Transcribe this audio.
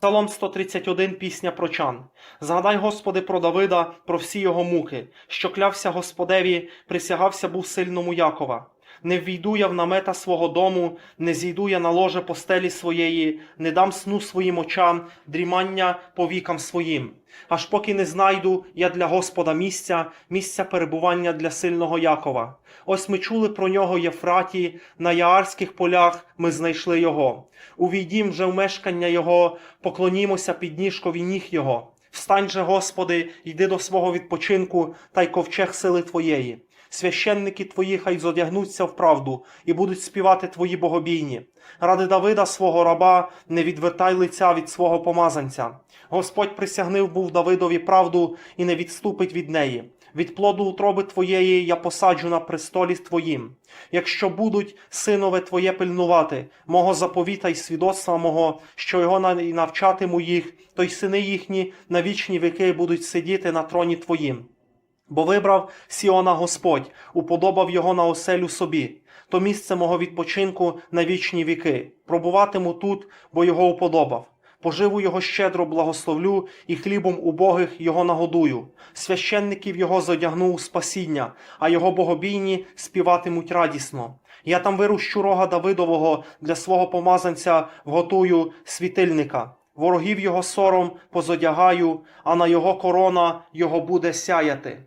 Псалом 131, пісня про чан. Згадай, Господи, про Давида, про всі його муки, що клявся Господеві, присягався був сильному Якова. Не ввійду я в намета свого дому, не зійду я на ложе постелі своєї, не дам сну своїм очам, дрімання по вікам своїм. Аж поки не знайду я для Господа місця, місця перебування для сильного Якова. Ось ми чули про нього Єфраті, на Яарських полях ми знайшли його. Увійдім вже в мешкання його, поклонімося під ніжкові ніг його. Встань же, Господи, йди до свого відпочинку та й ковчег сили Твоєї. Священники Твої хай зодягнуться в правду і будуть співати Твої богобійні. Ради Давида, свого раба, не відвертай лиця від свого помазанця. Господь присягнив був Давидові правду і не відступить від неї. Від плоду утроби Твоєї я посаджу на престолі Твоїм. Якщо будуть синове Твоє пильнувати, мого заповіта й свідоцтва мого, що його навчатиму їх, то й сини їхні на вічні віки будуть сидіти на троні Твоїм. Бо вибрав Сіона Господь, уподобав його на оселю собі, то місце мого відпочинку на вічні віки. Пробуватиму тут, бо його уподобав. Поживу його щедро благословлю, і хлібом убогих його нагодую. Священників його зодягну у спасіння, а його богобійні співатимуть радісно. Я там вирощу рога Давидового для свого помазанця вготую світильника. Ворогів його сором позодягаю, а на його корона його буде сяяти.